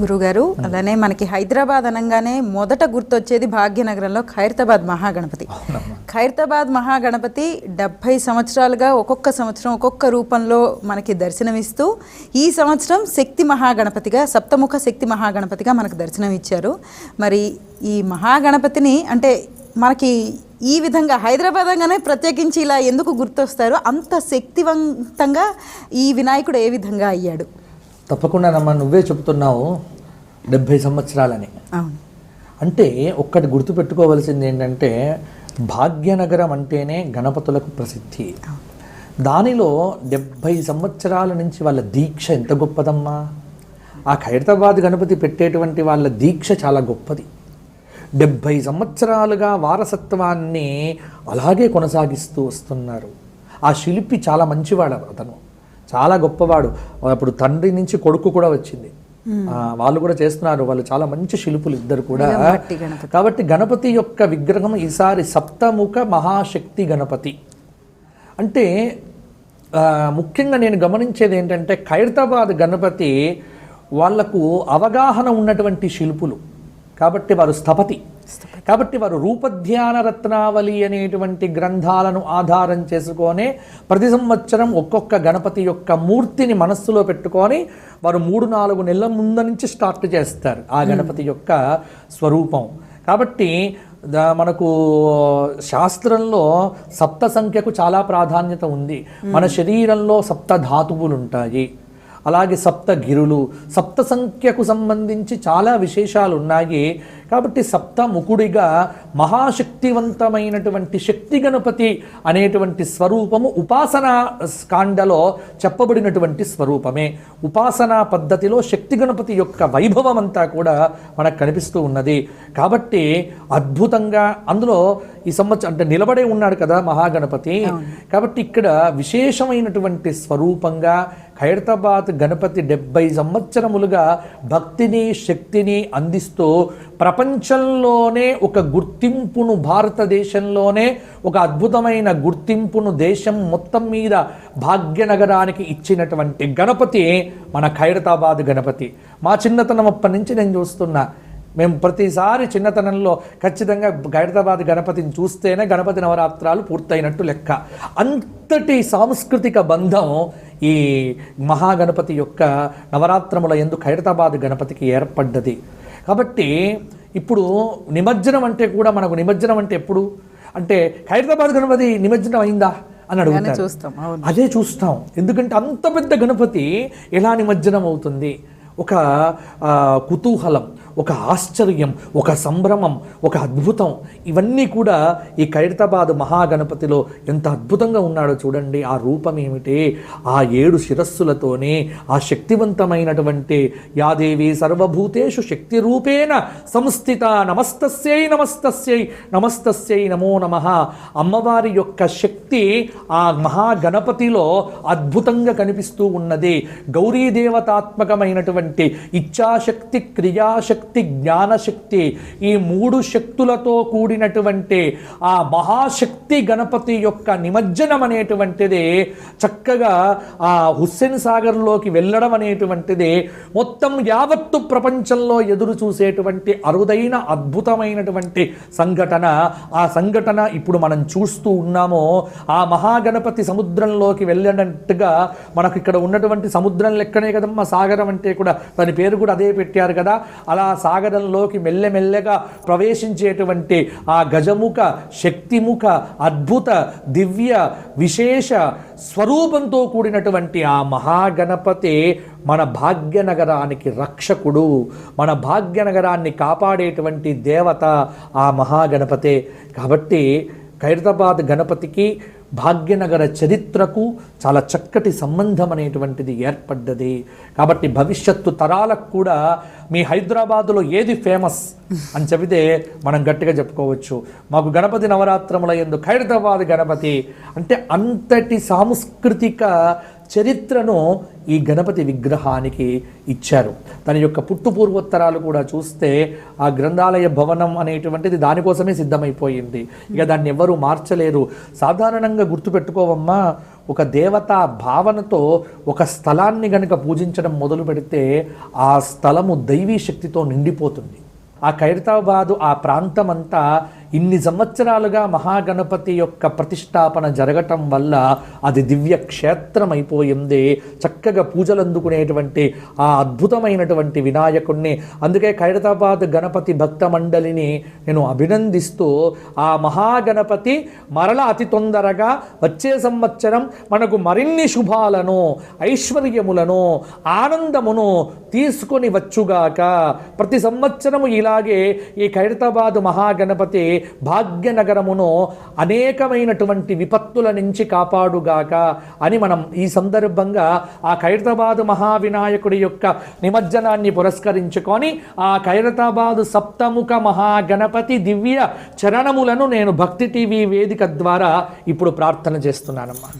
గురుగారు అలానే మనకి హైదరాబాద్ అనగానే మొదట గుర్తొచ్చేది భాగ్యనగరంలో ఖైరతాబాద్ మహాగణపతి. ఖైరతాబాద్ మహాగణపతి డెబ్భై సంవత్సరాలుగా ఒక్కొక్క సంవత్సరం ఒక్కొక్క రూపంలో మనకి దర్శనమిస్తూ ఈ సంవత్సరం శక్తి మహాగణపతిగా సప్తముఖ శక్తి మహాగణపతిగా మనకు దర్శనం ఇచ్చారు మరి ఈ మహాగణపతిని అంటే మనకి ఈ విధంగా హైదరాబాద్ అనగానే ప్రత్యేకించి ఇలా ఎందుకు గుర్తొస్తారు అంత శక్తివంతంగా ఈ వినాయకుడు ఏ విధంగా అయ్యాడు? తప్పకుండా నమ్మ నువ్వే చెబుతున్నావు డెబ్భై సంవత్సరాలని. అంటే ఒక్కటి గుర్తుపెట్టుకోవాల్సింది ఏంటంటే భాగ్యనగరం అంటేనే గణపతులకు ప్రసిద్ధి. దానిలో డెబ్భై సంవత్సరాల నుంచి వాళ్ళ దీక్ష ఎంత గొప్పదమ్మా? ఆ ఖైరతాబాద్ గణపతి పెట్టేటువంటి వాళ్ళ దీక్ష చాలా గొప్పది. డెబ్భై సంవత్సరాలుగా వారసత్వాన్ని అలాగే కొనసాగిస్తూ వస్తున్నారు. ఆ శిల్పి చాలా మంచివాడు అతను చాలా గొప్పవాడు. అప్పుడు తండ్రి నుంచి కొడుకు కూడా వచ్చింది. వాళ్ళు కూడా చేస్తున్నారు. వాళ్ళు చాలా మంచి శిల్పులు ఇద్దరు కూడా. కాబట్టి గణపతి యొక్క విగ్రహం ఈసారి సప్తముఖ మహాశక్తి గణపతి. అంటే ముఖ్యంగా నేను గమనించేది ఏంటంటే ఖైరతాబాద్ గణపతి వాళ్ళకు అవగాహన ఉన్నటువంటి శిల్పులు. కాబట్టి వారు స్థపతి. కాబట్టి వారు రూపధ్యాన రత్నావళి అనేటువంటి గ్రంథాలను ఆధారం చేసుకొనే ప్రతి సంవత్సరం ఒక్కొక్క గణపతి యొక్క మూర్తిని మనస్సులో పెట్టుకొని వారు మూడు నాలుగు నెలల ముందు నుంచి స్టార్ట్ చేస్తారు ఆ గణపతి యొక్క స్వరూపం. కాబట్టి దా- మనకు శాస్త్రంలో సప్త సంఖ్యకు చాలా ప్రాధాన్యత ఉంది. మన శరీరంలో సప్త ధాతువులు ఉంటాయి. అలాగే సప్త గిరులు సప్త సంఖ్యకు సంబంధించి చాలా విశేషాలు ఉన్నాయి. కాబట్టి సప్త ముకుడిగా మహాశక్తివంతమైనటువంటి శక్తి గణపతి అనేటువంటి స్వరూపము ఉపాసనా కాండలో చెప్పబడినటువంటి స్వరూపమే. ఉపాసనా పద్ధతిలో శక్తి గణపతి యొక్క వైభవం అంతా కూడా మనకు కనిపిస్తూ ఉన్నది. కాబట్టి అద్భుతంగా అందులో ఈ సంవత్సరం అంటే నిలబడే ఉన్నాడు కదా మహాగణపతి. కాబట్టి ఇక్కడ విశేషమైనటువంటి స్వరూపంగా ఖైరతాబాద్ గణపతి డెబ్బై సంవత్సరములుగా భక్తిని శక్తిని అందిస్తూ ప్రపంచంలోనే ఒక గుర్తింపును భారతదేశంలోనే ఒక అద్భుతమైన గుర్తింపును దేశం మొత్తం మీద భాగ్యనగరానికి ఇచ్చినటువంటి గణపతి మన ఖైరతాబాద్ గణపతి. మా చిన్నతనం అప్పటి నుంచి నేను చూస్తున్నా. మేము ప్రతిసారి చిన్నతనంలో ఖచ్చితంగా ఖైరతాబాద్ గణపతిని చూస్తేనే గణపతి నవరాత్రాలు పూర్తయినట్టు లెక్క. అంతటి సాంస్కృతిక బంధం ఈ మహాగణపతి యొక్క నవరాత్రముల ఎందు ఖైరతాబాద్ గణపతికి ఏర్పడ్డది. కాబట్టి ఇప్పుడు నిమజ్జనం అంటే కూడా మనకు నిమజ్జనం అంటే ఎప్పుడు? అంటే ఖైరతాబాద్ గణపతి నిమజ్జనం అయిందా? అని అవును. అదే చూస్తాం. ఎందుకంటే అంత పెద్ద గణపతి ఎలా నిమజ్జనం అవుతుంది? ఒక కుతూహలం. ఒక ఆశ్చర్యం ఒక సంభ్రమం ఒక అద్భుతం. ఇవన్నీ కూడా ఈ ఖైరతాబాద్ మహాగణపతిలో ఎంత అద్భుతంగా ఉన్నాడో చూడండి. ఆ రూపం ఏమిటి? ఆ ఏడు శిరస్సులతోనే ఆ శక్తివంతమైనటువంటి యాదేవి సర్వభూతేషు శక్తి రూపేణ సంస్థిత నమస్తస్యై నమస్తస్యై నమస్తస్యై నమో నమ. అమ్మవారి యొక్క శక్తి ఆ మహాగణపతిలో అద్భుతంగా కనిపిస్తూ ఉన్నది. గౌరీ దేవతాత్మకమైనటువంటి ఇచ్ఛాశక్తి క్రియాశక్తి జ్ఞానశక్తి ఈ మూడు శక్తులతో కూడినటువంటి ఆ మహాశక్తి గణపతి యొక్క నిమజ్జనం అనేటువంటిది చక్కగా ఆ హుస్సేన్ సాగర్లోకి వెళ్ళడం అనేటువంటిది మొత్తం యావత్తు ప్రపంచంలో ఎదురు చూసేటువంటి అరుదైన అద్భుతమైనటువంటి సంఘటన. ఆ సంఘటన ఇప్పుడు మనం చూస్తూ ఉన్నామో. ఆ మహాగణపతి సముద్రంలోకి వెళ్ళినట్టుగా మనకు ఇక్కడ ఉన్నటువంటి సముద్రం లెక్కనే కదమ్మా సాగరం అంటే కూడా. దాని పేరు కూడా అదే పెట్టారు కదా. అలా సాగరంలోకి మెల్లమెల్లగా ప్రవేశించేటువంటి ఆ గజముఖ శక్తిముఖ అద్భుత దివ్య విశేష స్వరూపంతో కూడినటువంటి ఆ మహాగణపతి మన భాగ్యనగరానికి రక్షకుడు. మన భాగ్యనగరాన్ని కాపాడేటువంటి దేవత ఆ మహాగణపతే. కాబట్టి ఖైరతాబాద్ గణపతికి భాగ్యనగర చరిత్రకు చాలా చక్కటి సంబంధం అనేటువంటిది ఏర్పడ్డది. కాబట్టి భవిష్యత్తు తరాలకు కూడా మీ హైదరాబాదులో ఏది ఫేమస్ అని చెబితే మనం గట్టిగా చెప్పుకోవచ్చు. మాకు గణపతి నవరాత్రముల ఎందు ఖైరతాబాద్ గణపతి అంటే అంతటి సాంస్కృతిక చరిత్రను ఈ గణపతి విగ్రహానికి ఇచ్చారు. తన యొక్క పుట్టు పూర్వోత్తరాలు కూడా చూస్తే ఆ గ్రంథాలయ భవనం అనేటువంటిది దానికోసమే సిద్ధమైపోయింది. ఇక దాన్ని ఎవ్వరూ మార్చలేరు సాధారణంగా గుర్తుపెట్టుకోవమ్మా ఒక దేవతా భావనతో ఒక స్థలాన్ని గనుక పూజించడం మొదలు పెడితే ఆ స్థలము దైవీ శక్తితో నిండిపోతుంది. ఆ ఖైరతాబాదు ఆ ప్రాంతమంతా ఇన్ని సంవత్సరాలుగా మహాగణపతి యొక్క ప్రతిష్టాపన జరగటం వల్ల అది దివ్య క్షేత్రం అయిపోయింది చక్కగా పూజలు అందుకునేటువంటి ఆ అద్భుతమైనటువంటి వినాయకుణ్ణి. అందుకే ఖైరతాబాద్ గణపతి భక్త మండలిని నేను అభినందిస్తూ ఆ మహాగణపతి మరల అతి తొందరగా వచ్చే సంవత్సరం మనకు మరిన్ని శుభాలను ఐశ్వర్యములను ఆనందమును తీసుకొని వచ్చుగాక. ప్రతి సంవత్సరము ఇలాగే ఈ ఖైరతాబాద్ మహాగణపతి భాగ్యనగరమును అనేకమైనటువంటి విపత్తుల నుంచి కాపాడుగాక అని మనం ఈ సందర్భంగా ఆ ఖైరతాబాద్ మహావినాయకుడి యొక్క నిమజ్జనాన్ని పురస్కరించుకొని ఆ ఖైరతాబాద్ సప్తముఖ మహాగణపతి దివ్య చరణములను నేను భక్తి టీవీ వేదిక ద్వారా ఇప్పుడు ప్రార్థన చేస్తున్నానమ్మా.